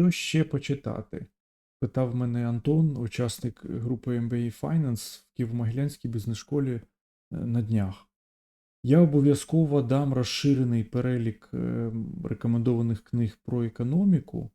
Що ще почитати? Питав мене Антон, учасник групи MBA Finance в Києво-Могилянській бізнес-школі е, на днях. Я обов'язково дам розширений перелік е, рекомендованих книг про економіку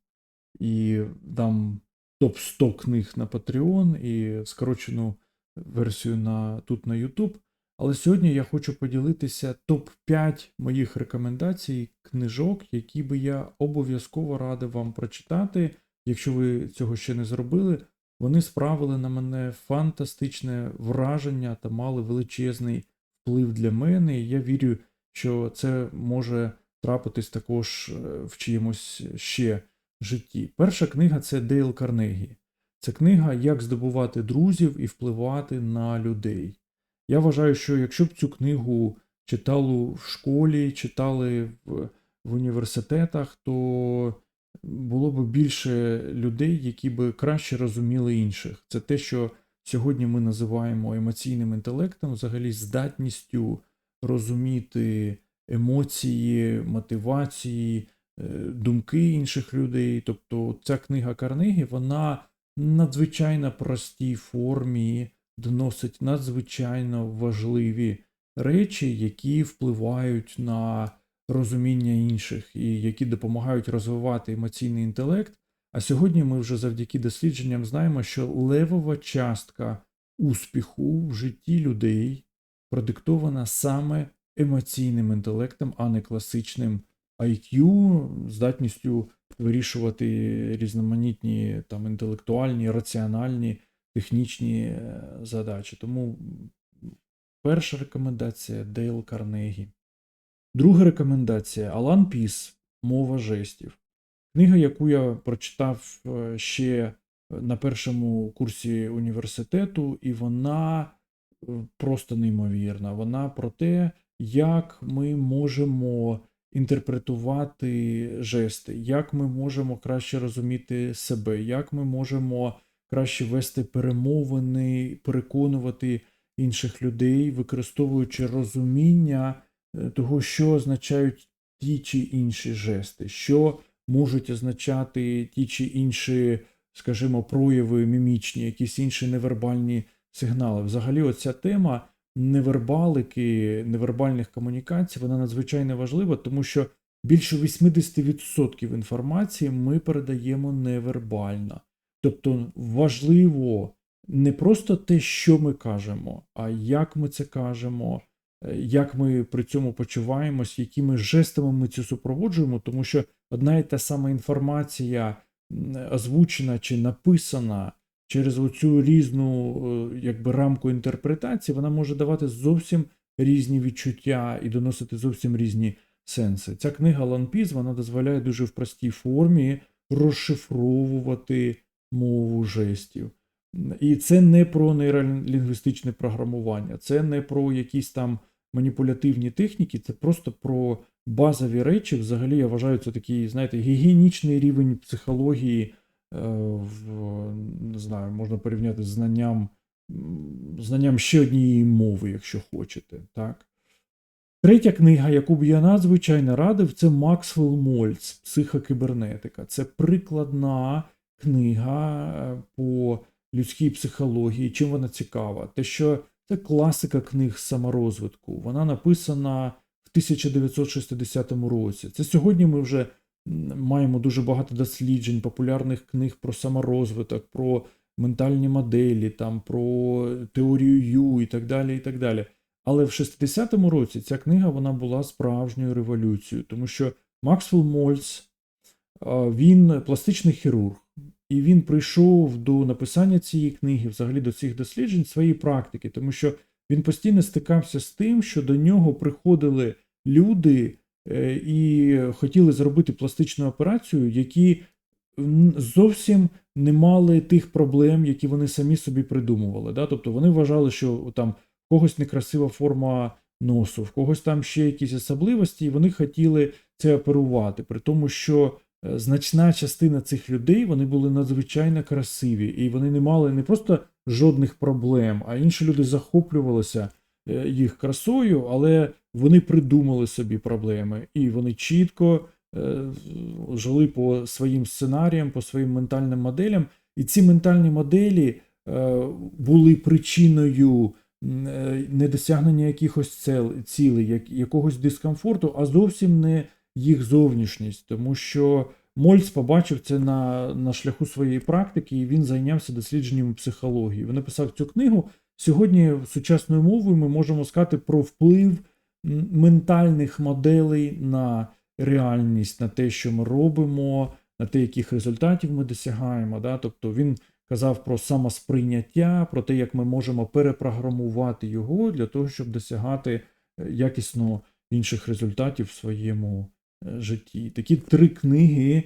і дам топ-100 книг на Patreon і скорочену версію на, тут на YouTube. Але сьогодні я хочу поділитися топ-5 моїх рекомендацій книжок, які би я обов'язково радив вам прочитати. Якщо ви цього ще не зробили, вони справили на мене фантастичне враження та мали величезний вплив для мене. І я вірю, що це може трапитись також е, в чиємусь ще житті. Перша книга це Дейл Карнегі. Це книга Як здобувати друзів і впливати на людей. Я вважаю, що якщо б цю книгу читали в школі, читали в, в університетах, то було б більше людей, які би краще розуміли інших. Це те, що сьогодні ми називаємо емоційним інтелектом, взагалі здатністю розуміти емоції, мотивації, е, думки інших людей. Тобто ця книга Карнегі, вона надзвичайно простій формі доносить надзвичайно важливі речі, які впливають на розуміння інших і які допомагають розвивати емоційний інтелект. А сьогодні ми вже завдяки дослідженням знаємо, що левова частка успіху в житті людей продиктована саме емоційним інтелектом, а не класичним IQ, здатністю вирішувати різноманітні там інтелектуальні, раціональні, технічні е, задачі. Тому перша рекомендація Дейл Карнегі. Друга рекомендація Алан Піс Мова жестів. Книга, яку я прочитав е, ще на першому курсі університету, і вона е, просто неймовірна. Вона про те, як ми можемо інтерпретувати жести, як ми можемо краще розуміти себе, як ми можемо краще вести перемовини, переконувати інших людей, використовуючи розуміння е, того, що означають ті чи інші жести, що можуть означати ті чи інші, скажімо, прояви мімічні, якісь інші невербальні сигнали. Взагалі, оця тема невербалики, невербальних комунікацій, вона надзвичайно важлива, тому що більше 80% інформації ми передаємо невербально. Тобто важливо не просто те, що ми кажемо, а як ми це кажемо, е, як ми при цьому почуваємось, якими жестами ми це супроводжуємо, тому що одна і та сама інформація озвучена чи написана через оцю різну е, якби, рамку інтерпретації, вона може давати зовсім різні відчуття і доносити зовсім різні сенси. Ця книга Ланпіз вона дозволяє дуже в простій формі розшифровувати мову жестів. І це не про нейролінгвістичне програмування, це не про якісь там маніпулятивні техніки, це просто про базові речі. Взагалі, я вважаю, це такий, знаєте, гігієнічний рівень психології, е, в, не знаю, можна порівняти з знанням, знанням ще однієї мови, якщо хочете. так. Третя книга, яку б я надзвичайно радив, це Максвелл Мольц Психокібернетика. Це прикладна книга е, по людській психології. Чим вона цікава? Те, що це класика книг саморозвитку. Вона написана в 1960 році. Це сьогодні ми вже маємо дуже багато досліджень, популярних книг про саморозвиток, про ментальні моделі, там, про теорію Ю і так далі. і так далі. Але в 60-му році ця книга вона була справжньою революцією, тому що Максвелл Мольц, він пластичний хірург, і він прийшов до написання цієї книги, взагалі до цих досліджень своєї практики, тому що він постійно стикався з тим, що до нього приходили люди е, і хотіли зробити пластичну операцію, які зовсім не мали тих проблем, які вони самі собі придумували. Да? Тобто вони вважали, що там в когось некрасива форма носу, в когось там ще якісь особливості, і вони хотіли це оперувати, при тому, що значна частина цих людей вони були надзвичайно красиві, і вони не мали не просто жодних проблем, а інші люди захоплювалися е, їх красою, але вони придумали собі проблеми, і вони чітко е, жили по своїм сценаріям, по своїм ментальним моделям. І ці ментальні моделі е, були причиною е, недосягнення якихось цілей, якогось дискомфорту, а зовсім не їх зовнішність. Тому що Мольц побачив це на, на шляху своєї практики, і він зайнявся дослідженнями психології. Він написав цю книгу. Сьогодні сучасною мовою ми можемо сказати про вплив ментальних моделей на реальність, на те, що ми робимо, на те, яких результатів ми досягаємо. Да? Тобто він казав про самосприйняття, про те, як ми можемо перепрограмувати його для того, щоб досягати е, якісно інших результатів в своєму житті. Такі три книги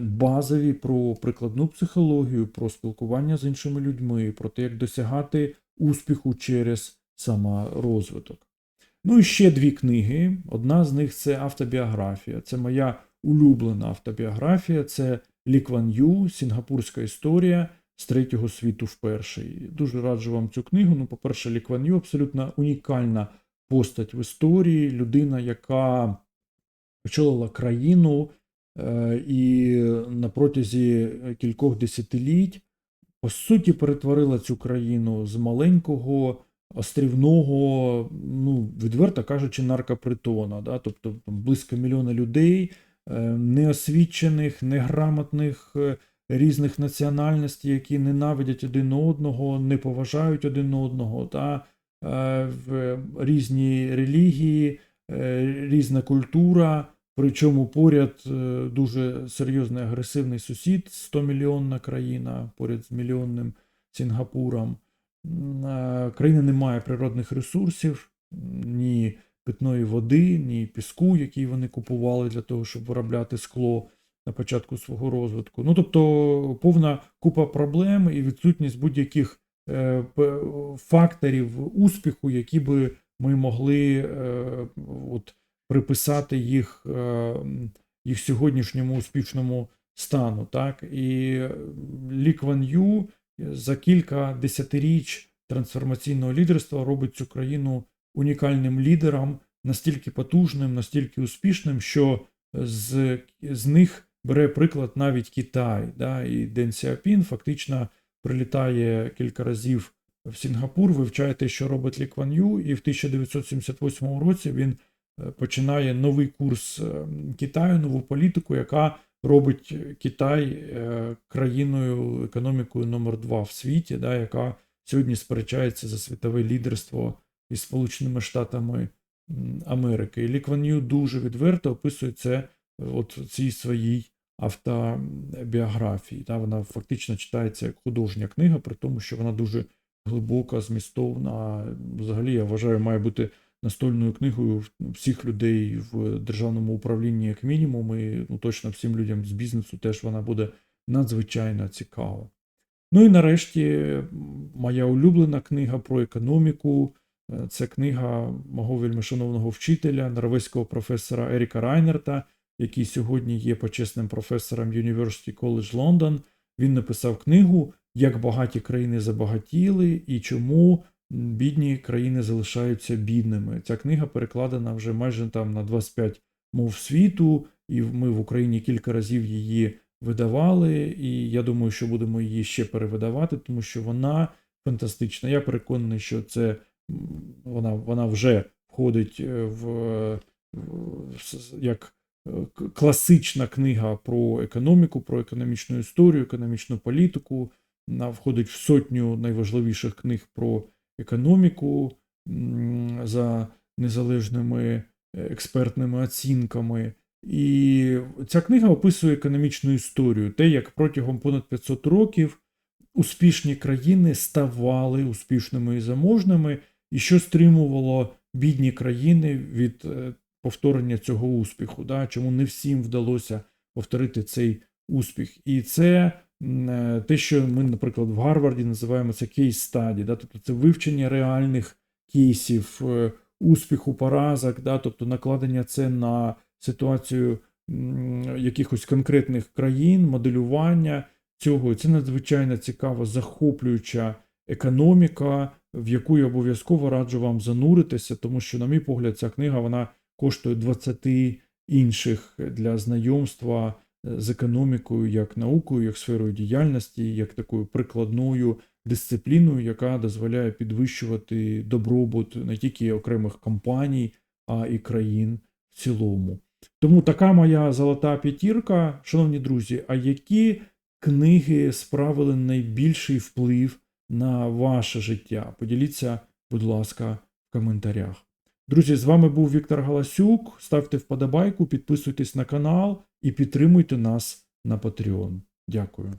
базові про прикладну психологію, про спілкування з іншими людьми, про те, як досягати успіху через саморозвиток. Ну і ще дві книги. Одна з них це автобіографія. Це моя улюблена автобіографія. Це Лі Ю, Сінгапурська історія з третього світу в перший. Дуже раджу вам цю книгу. Ну, по-перше, Лі Кван Ю абсолютно унікальна постать в історії, людина, яка очолила країну е, і на протязі кількох десятиліть по суті перетворила цю країну з маленького острівного, ну, відверто кажучи, наркопритона, да? тобто близько мільйона людей, е, неосвічених, неграмотних, е, різних національностей, які ненавидять один одного, не поважають один одного, та в різні релігії, різна культура. Причому поряд е, дуже серйозний агресивний сусід, 100-мільйонна країна, поряд з мільйонним Сінгапуром. Е, Країна не має природних ресурсів, ні питної води, ні піску, який вони купували для того, щоб виробляти скло на початку свого розвитку. Ну, тобто повна купа проблем і відсутність будь-яких е, факторів успіху, які би ми могли от, приписати їх, е, їх сьогоднішньому успішному стану. Так? І е, Лі Кван Ю за кілька десятиріч трансформаційного лідерства робить цю країну унікальним лідером, настільки потужним, настільки успішним, що з, з них бере приклад навіть Китай. Да? І Ден Сяопін фактично прилітає кілька разів в Сінгапур, вивчає те, що робить Лі Кван Ю, і в 1978 році він починає новий курс е, Китаю, нову політику, яка робить Китай е, країною, економікою номер два в світі, да, яка сьогодні сперечається за світове лідерство із Сполученими Штатами Америки. І Лі Ю дуже відверто описує це е, от в цій своїй автобіографії. Та, вона фактично читається як художня книга, при тому, що вона дуже глибока, змістовна. Взагалі, я вважаю, має бути настольною книгою всіх людей в державному управлінні, як мінімум, і ну, точно всім людям з бізнесу теж вона буде надзвичайно цікава. Ну і нарешті моя улюблена книга про економіку. Е, Це книга мого вельмишановного вчителя, норвезького професора Еріка Райнерта, який сьогодні є почесним професором University College London. Він написав книгу Як багаті країни забагатіли і чому бідні країни залишаються бідними. Ця книга перекладена вже майже там на 25 мов світу, і ми в Україні кілька разів її видавали. І я думаю, що будемо її ще перевидавати, тому що вона фантастична. Я переконаний, що це вона, вона вже входить е, в, в як е, класична книга про економіку, про економічну історію, економічну політику. Вона входить в сотню найважливіших книг про економіку за незалежними е, експертними оцінками. І ця книга описує економічну історію, те, як протягом понад 500 років успішні країни ставали успішними і заможними, і що стримувало бідні країни від е, повторення цього успіху. Да? Чому не всім вдалося повторити цей успіх. І це те, що ми, наприклад, в Гарварді називаємо це кейс стаді, да? тобто це вивчення реальних кейсів е, успіху, поразок, да? тобто накладення це на ситуацію якихось конкретних країн, моделювання цього. Це надзвичайно цікава, захоплююча економіка, в яку я обов'язково раджу вам зануритися, тому що, на мій погляд, ця книга вона коштує 20 інших для знайомства е, з економікою як наукою, як сферою діяльності, як такою прикладною дисципліною, яка дозволяє підвищувати добробут не тільки окремих компаній, а і країн в цілому. Тому така моя золота п'ятірка. Шановні друзі, а які книги справили найбільший вплив на ваше життя? Поділіться, будь ласка, в коментарях. Друзі, з вами був Віктор Галасюк. Ставте вподобайку, підписуйтесь на канал і підтримуйте нас на Patreon. Дякую.